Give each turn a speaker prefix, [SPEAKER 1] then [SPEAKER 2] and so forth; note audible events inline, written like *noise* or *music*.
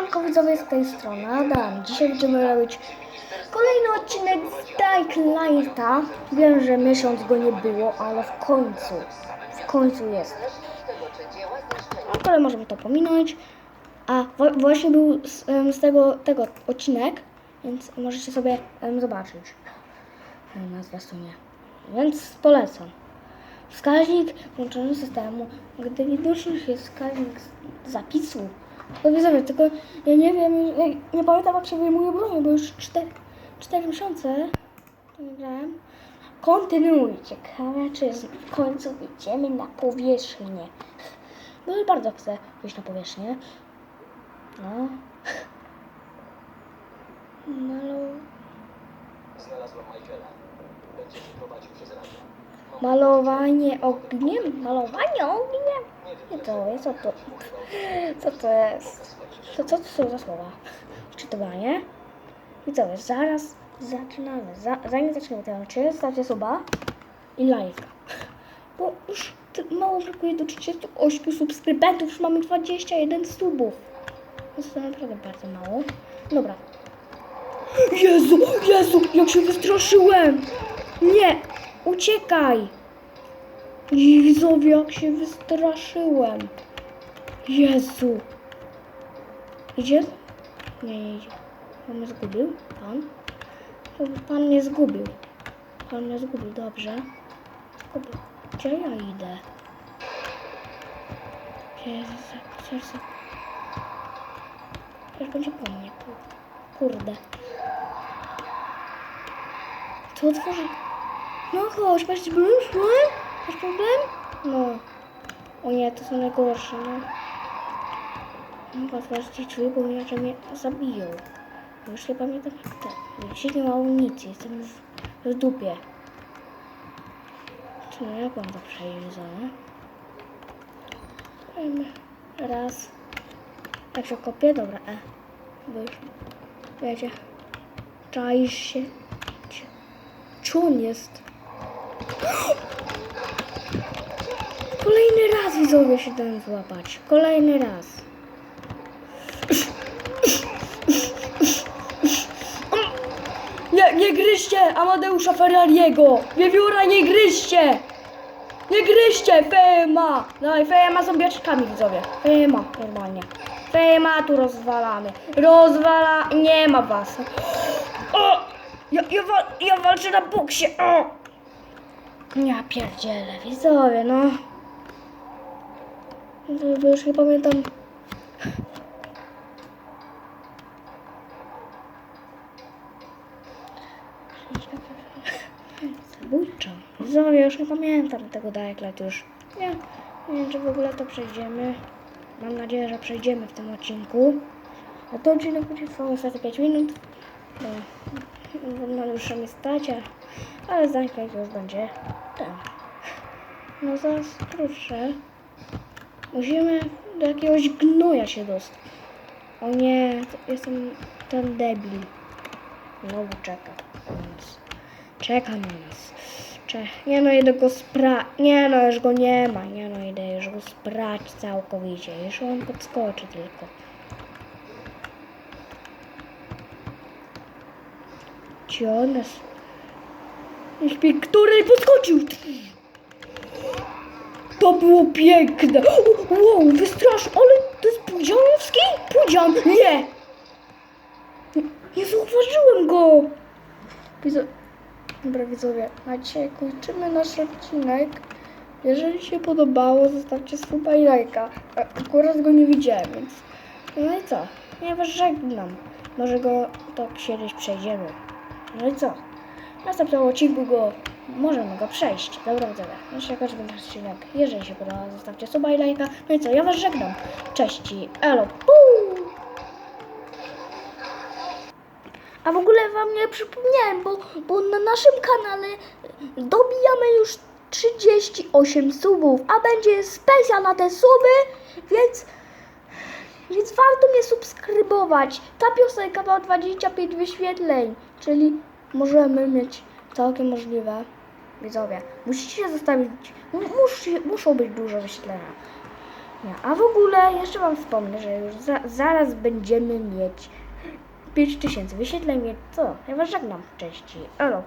[SPEAKER 1] Siemanko widzowie z tej strony Adam. Dzisiaj będziemy robić kolejny odcinek z Dyke Lighta. Wiem, że miesiąc go nie było, ale w końcu, w końcu jest. Ale możemy to pominąć. A właśnie był z, z tego, tego odcinek, więc możecie sobie em, zobaczyć na zwiastunie. Więc polecam. Wskaźnik włączony systemu, gdy widoczny jest wskaźnik zapisu. To widzowie, tylko ja nie wiem, ja nie pamiętam jak się wyjmuje broń, bo już 4, 4 miesiące to nie grałem. Kontynuuj. Ciekawe, czy w końcu wyjdziemy na powierzchnię. No i bardzo chcę wyjść na powierzchnię. No. Malo...
[SPEAKER 2] Znalazłem Michaela. Będzie mnie prowadził przez ramię.
[SPEAKER 1] Malowanie ogniem? Malowanie ogniem? Nie to jest, co to? Co to jest? To co to są za słowa? Czytowanie? I co jest? Zaraz zaczynamy. Za, zanim zaczniemy to czy stawcie suba i lajka. Bo już mało brakuje do 38 subskrybentów, już mamy 21 subów. Więc to naprawdę bardzo mało. Dobra. Jezu, Jezu, jak się wystraszyłem! Nie, uciekaj! I widzowie, jak się wystraszyłem. Jezu. Idzie? Nie, nie idzie. Pan mnie zgubił? Pan? Pan mnie zgubił. Pan mnie zgubił, dobrze. Zgubił. Gdzie ja idę? Serce. Już będzie po mnie. ku- Kurde. Co otworzy? No chodź, masz problem? Masz problem? No. O nie, to są najgorsze, no. Mogę otworzyć drzwi, bo inaczej mnie zabiją. Już nie pamiętam jak to. Już nie ma amunicji, jestem już w dupie. Czy no, jak mam to? Em, Raz. Tak się kopię? Dobra, e. Bo już, wiecie, czaisz się. Czy on jest? *gasps* Widzowie się dałem złapać. Kolejny raz. Nie, nie gryźcie Amadeusza Ferrariego! Wiewióra, nie gryźcie! Nie gryźcie! Fema! Dawaj, Fema są biaczkami widzowie. Fema, normalnie. Fema tu rozwalamy. Rozwala... Nie ma was. O! Ja, ja, wal, ja walczę na boksie. O! Ja pierdzielę, widzowie, no. Bo już nie pamiętam. Zabójcza. Widzowie, już nie pamiętam tego Dialect już. Nie, nie wiem, czy w ogóle to przejdziemy. Mam nadzieję, że przejdziemy w tym odcinku. A to odcinek będzie trwał niestety 5 minut. Bo na dłuższą jest stacia, ale chwilę już będzie ten. No zaraz krótsze. Musimy do jakiegoś gnoja się dostać. O nie, jestem ten debil. Znowu czeka. Więc czeka na nas. Cze nie no, idę go spra... Nie no, już go nie ma. Nie no, idę już go sprać całkowicie. Już on podskoczy tylko. Gdzie on śpi, który podskoczył? To było piękne. Wow, wystrasz, ale to jest Pudzianowski? Pudzian, nie. Nie zauważyłem go. Widzo... Dobra widzowie, na dzisiaj kończymy nasz odcinek. Jeżeli się podobało, zostawcie suba i lajka. A- Akurat go nie widziałem, więc... No i co? Ja was żegnam. Może go tak kiedyś przejdziemy. No i co? W następnym odcinku go możemy go przejść. Dobra, widzowie. Jeszcze jakoś będzie odcinek. Jeżeli się podoba, zostawcie suba i lajka. No i co? Ja was żegnam. Cześć elo. Puu! A w ogóle wam nie przypomniałem, bo, bo na naszym kanale dobijamy już 38 subów, a będzie specjal na te suby, więc więc warto mnie subskrybować. Ta piosenka ma 25 wyświetleń, czyli możemy mieć całkiem możliwe. Widzowie, musicie zostawić, mu- musi, muszą być duże wyświetlenia. A w ogóle jeszcze wam wspomnę, że już za, zaraz będziemy mieć 5000 wyświetleń, więc co? Ja was żegnam. Cześć. Elo.